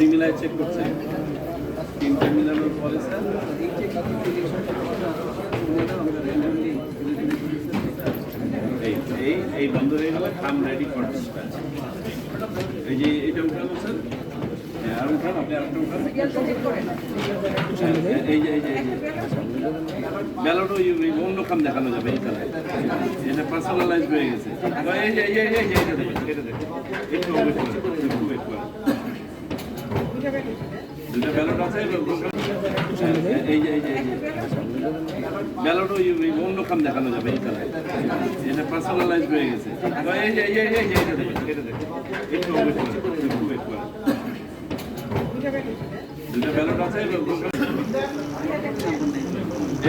আপনি মিলাই চেক করছেন তিনটা মিলানোর পরে এই এই বন্ধ হয়ে গেলে কাম রেডি ফর এই যে এটা উঠানো স্যার হ্যাঁ উঠান হ্যাঁ, এই যে এই যে এই যে ব্যালট ওই ওই অন্য কাম দেখানো যাবে এই কালার এটা পার্সোনালাইজ হয়ে গেছে এই যে এই যে দুটা ব্যালট আছে, এই যে এই যে ব্যালট ওই অন্য কাম দেখানো যাবে এই কালার এটা পার্সোনালাইজ হয়ে গেছে। এই যে এই যে এই যে এটা দেখেন এটা একটু দুটা ব্যালট আছে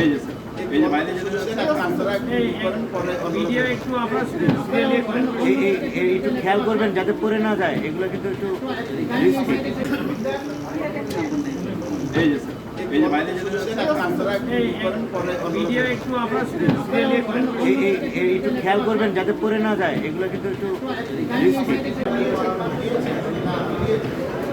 এই যে এই যে বাইরে যেতে একটু খেয়াল করবেন যাতে পড়ে না যায় এগুলো কিন্তু একটু এই যে এই যে বাইরে যেতে ভিডিও একটু খেয়াল করবেন যাতে পড়ে না যায় এগুলো কিন্তু একটু